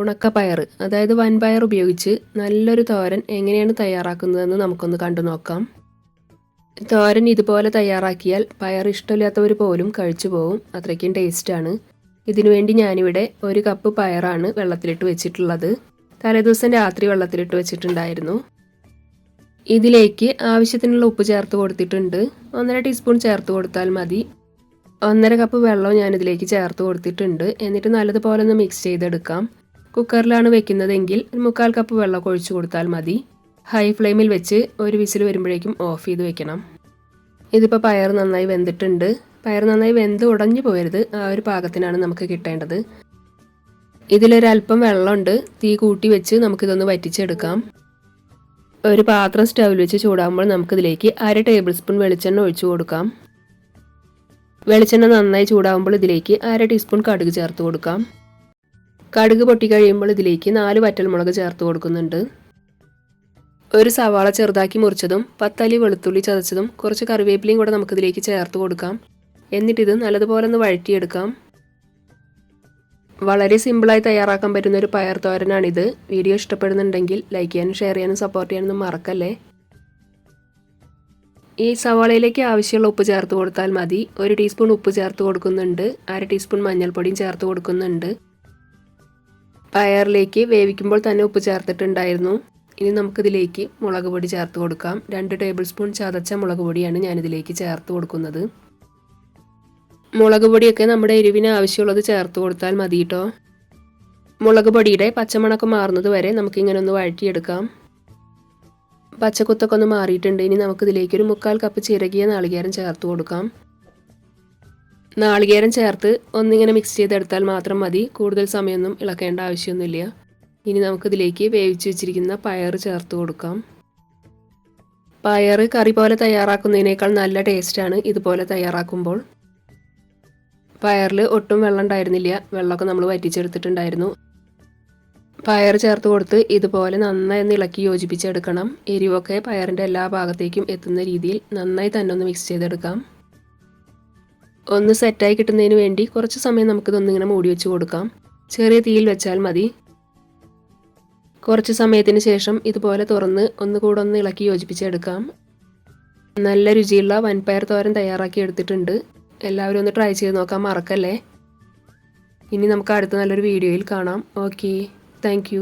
ഉണക്കപ്പയർ അതായത് വൻപയർ ഉപയോഗിച്ച് നല്ലൊരു തോരൻ എങ്ങനെയാണ് തയ്യാറാക്കുന്നതെന്ന് നമുക്കൊന്ന് കണ്ടു നോക്കാം. തോരൻ ഇതുപോലെ തയ്യാറാക്കിയാൽ പയർ ഇഷ്ടമില്ലാത്തവർ പോലും കഴിച്ചു പോകും. അത്രയ്ക്കും ടേസ്റ്റാണ് ഇതിനുവേണ്ടി ഞാനിവിടെ ഒരു കപ്പ് പയറാണ് വെള്ളത്തിലിട്ട് വെച്ചിട്ടുള്ളത്. തലേദിവസം രാത്രി വെള്ളത്തിലിട്ട് വെച്ചിട്ടുണ്ടായിരുന്നു. ഇതിലേക്ക് ആവശ്യത്തിനുള്ള ഉപ്പ് ചേർത്ത് കൊടുത്തിട്ടുണ്ട്. ഒന്നര ടീസ്പൂൺ ചേർത്ത് കൊടുത്താൽ മതി. ഒന്നര കപ്പ് വെള്ളം ഞാനിതിലേക്ക് ചേർത്ത് കൊടുത്തിട്ടുണ്ട്. എന്നിട്ട് നല്ലതുപോലെ ഒന്ന് മിക്സ് ചെയ്തെടുക്കാം. കുക്കറിലാണ് വെക്കുന്നതെങ്കിൽ മുക്കാൽ കപ്പ് വെള്ളം ഒഴിച്ചു കൊടുത്താൽ മതി. ഹൈ ഫ്ലെയിമിൽ വെച്ച് ഒരു വിസിൽ വരുമ്പോഴേക്കും ഓഫ് ചെയ്ത് വെക്കണം. ഇതിപ്പോൾ പയർ നന്നായി വെന്തിട്ടുണ്ട്. പയർ നന്നായി വെന്ത് ഉടഞ്ഞു പോയരുത് ആ ഒരു പാകത്തിനാണ് നമുക്ക് കിട്ടേണ്ടത്. ഇതിലൊരല്പം വെള്ളമുണ്ട്. തീ കൂട്ടി വെച്ച് നമുക്കിതൊന്ന് വറ്റിച്ചെടുക്കാം. ഒരു പാത്രം സ്റ്റൗവിൽ വെച്ച് ചൂടാകുമ്പോൾ നമുക്കിതിലേക്ക് അര ടേബിൾ സ്പൂൺ വെളിച്ചെണ്ണ ഒഴിച്ചു കൊടുക്കാം. വെളിച്ചെണ്ണ നന്നായി ചൂടാകുമ്പോൾ ഇതിലേക്ക് അര ടീസ്പൂൺ കടുക് ചേർത്ത് കൊടുക്കാം. കടുക് പൊട്ടി കഴിയുമ്പോൾ ഇതിലേക്ക് നാല് വറ്റൽമുളക് ചേർത്ത് കൊടുക്കുന്നുണ്ട്. ഒരു സവാള ചെറുതാക്കി മുറിച്ചതും പത്തലി വെളുത്തുള്ളി ചതച്ചതും കുറച്ച് കറിവേപ്പിലയും കൂടെ നമുക്കിതിലേക്ക് ചേർത്ത് കൊടുക്കാം. എന്നിട്ടിത് നല്ലതുപോലെ ഒന്ന് വഴറ്റിയെടുക്കാം. വളരെ സിമ്പിളായി തയ്യാറാക്കാൻ പറ്റുന്ന ഒരു പയർ തോരനാണിത്. വീഡിയോ ഇഷ്ടപ്പെടുന്നുണ്ടെങ്കിൽ ലൈക്ക് ചെയ്യാനും ഷെയർ ചെയ്യാനും സപ്പോർട്ട് ചെയ്യാനൊന്നും മറക്കല്ലേ? ഈ സവാളയിലേക്ക് ആവശ്യമുള്ള ഉപ്പ് ചേർത്ത് കൊടുത്താൽ മതി. ഒരു ടീസ്പൂൺ ഉപ്പ് ചേർത്ത് കൊടുക്കുന്നുണ്ട്. അര ടീസ്പൂൺ മഞ്ഞൾപ്പൊടിയും ചേർത്ത് കൊടുക്കുന്നുണ്ട്. പയറിലേക്ക് വേവിക്കുമ്പോൾ തന്നെ ഉപ്പ് ചേർത്തിട്ടുണ്ടായിരുന്നു. ഇനി നമുക്കിതിലേക്ക് മുളക് പൊടി ചേർത്ത് കൊടുക്കാം. രണ്ട് ടേബിൾ സ്പൂൺ ചതച്ച മുളക് പൊടിയാണ് ഞാനിതിലേക്ക് ചേർത്ത് കൊടുക്കുന്നത്. മുളക് പൊടിയൊക്കെ നമ്മുടെ എരിവിന് ആവശ്യമുള്ളത് ചേർത്ത് കൊടുത്താൽ മതി കേട്ടോ മുളക് പൊടിയുടെ പച്ചമണക്കം മാറുന്നത് വരെ നമുക്കിങ്ങനെ ഒന്ന് വഴറ്റിയെടുക്കാം. പച്ചക്കുത്തൊക്കെ ഒന്ന് മാറിയിട്ടുണ്ട്. ഇനി നമുക്കിതിലേക്ക് ഒരു മുക്കാൽ കപ്പ് ചിരകിയ നാളികേരം ചേർത്ത് കൊടുക്കാം. നാളികേരം ചേർത്ത് ഒന്നിങ്ങനെ മിക്സ് ചെയ്തെടുത്താൽ മാത്രം മതി. കൂടുതൽ സമയമൊന്നും ഇളക്കേണ്ട ആവശ്യമൊന്നുമില്ല. ഇനി നമുക്കിതിലേക്ക് വേവിച്ച് വെച്ചിരിക്കുന്ന പയർ ചേർത്ത് കൊടുക്കാം. പയർ കറി പോലെ തയ്യാറാക്കുന്നതിനേക്കാൾ നല്ല ടേസ്റ്റാണ് ഇതുപോലെ തയ്യാറാക്കുമ്പോൾ. പയറിൽ ഒട്ടും വെള്ളം ഉണ്ടായിരുന്നില്ല. വെള്ളമൊക്കെ നമ്മൾ വറ്റിച്ചെടുത്തിട്ടുണ്ടായിരുന്നു. പയർ ചേർത്ത് കൊടുത്ത് ഇതുപോലെ നന്നായി ഒന്ന് ഇളക്കി യോജിപ്പിച്ചെടുക്കണം. എരിവൊക്കെ പയറിന്റെ എല്ലാ ഭാഗത്തേക്കും എത്തുന്ന രീതിയിൽ നന്നായി തന്നെ ഒന്ന് മിക്സ് ചെയ്തെടുക്കാം. ഒന്ന് സെറ്റായി കിട്ടുന്നതിന് വേണ്ടി കുറച്ച് സമയം നമുക്കിതൊന്നിങ്ങനെ മൂടി വെച്ച് കൊടുക്കാം. ചെറിയ തീയിൽ വെച്ചാൽ മതി. കുറച്ച് സമയത്തിന് ശേഷം ഇതുപോലെ തുറന്ന് ഒന്നുകൂടെ ഒന്ന് ഇളക്കി യോജിപ്പിച്ചെടുക്കാം. നല്ല രുചിയുള്ള വൻപയർ തോരൻ തയ്യാറാക്കി എടുത്തിട്ടുണ്ട്. എല്ലാവരും ഒന്ന് ട്രൈ ചെയ്ത് നോക്കാൻ മറക്കല്ലേ? ഇനി നമുക്ക് അടുത്ത നല്ലൊരു വീഡിയോയിൽ കാണാം. ഓക്കെ. താങ്ക്